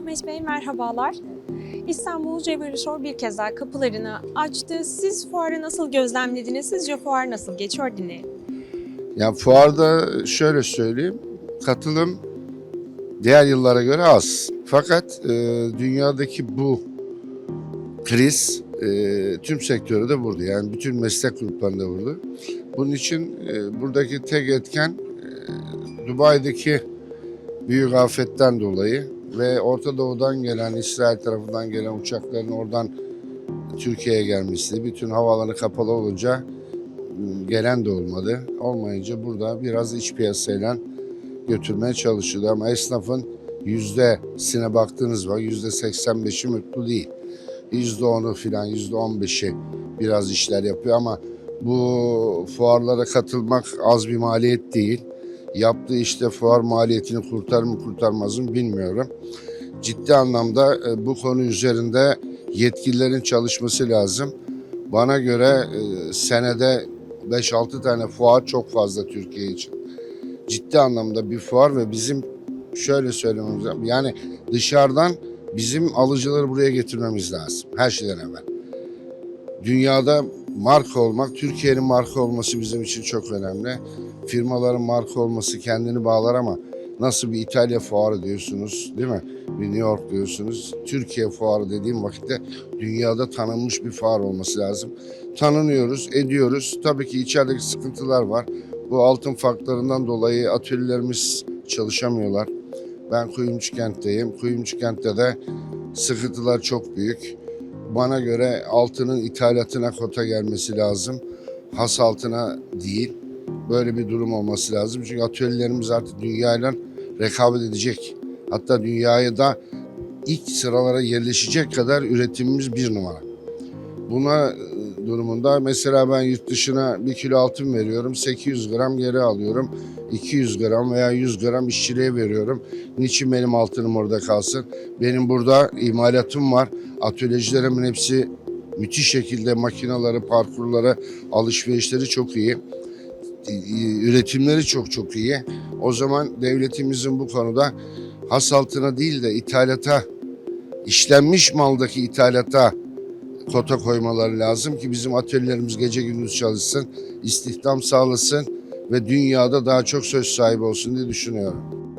Ahmet Bey merhabalar. İstanbul Cebeli Show bir kez daha kapılarını açtı. Siz fuarı nasıl gözlemlediniz? Sizce fuar nasıl geçiyor dinleyin. Yani fuarda şöyle söyleyeyim, katılım diğer yıllara göre az. Fakat e, dünyadaki bu kriz e, tüm sektörü de vurdu. Yani bütün meslek gruplarını da vurdu. Bunun için e, buradaki tek etken e, Dubai'deki büyük afetten dolayı ve Orta Doğu'dan gelen, İsrail tarafından gelen uçakların oradan Türkiye'ye gelmesi, bütün havaları kapalı olunca gelen de olmadı. Olmayınca burada biraz iç piyasayla götürmeye çalışıldı ama esnafın yüzdesine baktığınız var yüzde 85'i mutlu değil. Yüzde 10'u filan yüzde 15'i biraz işler yapıyor ama bu fuarlara katılmak az bir maliyet değil. Yaptığı işte fuar maliyetini kurtar mı kurtarmaz mı bilmiyorum. Ciddi anlamda e, bu konu üzerinde yetkililerin çalışması lazım. Bana göre e, senede 5-6 tane fuar çok fazla Türkiye için. Ciddi anlamda bir fuar ve bizim şöyle söylememiz lazım. Yani dışarıdan bizim alıcıları buraya getirmemiz lazım. Her şeyden evvel. Dünyada marka olmak, Türkiye'nin marka olması bizim için çok önemli. Firmaların marka olması kendini bağlar ama nasıl bir İtalya fuarı diyorsunuz değil mi? Bir New York diyorsunuz. Türkiye fuarı dediğim vakitte dünyada tanınmış bir fuar olması lazım. Tanınıyoruz, ediyoruz. Tabii ki içerideki sıkıntılar var. Bu altın farklarından dolayı atölyelerimiz çalışamıyorlar. Ben Kuyumcu kentteyim. Kuyumcu kentte de sıkıntılar çok büyük. Bana göre altının ithalatına kota gelmesi lazım. Has altına değil. Böyle bir durum olması lazım. Çünkü atölyelerimiz artık dünyayla rekabet edecek. Hatta dünyaya da ilk sıralara yerleşecek kadar üretimimiz bir numara. Buna durumunda mesela ben yurt dışına bir kilo altın veriyorum. 800 gram geri alıyorum. 200 gram veya 100 gram işçiliğe veriyorum. Niçin benim altınım orada kalsın? Benim burada imalatım var. Atölyecilerimin hepsi müthiş şekilde makinaları, parkurları, alışverişleri çok iyi. Üretimleri çok çok iyi. O zaman devletimizin bu konuda has altına değil de ithalata, işlenmiş maldaki ithalata kota koymaları lazım ki bizim atölyelerimiz gece gündüz çalışsın, istihdam sağlasın ve dünyada daha çok söz sahibi olsun diye düşünüyorum.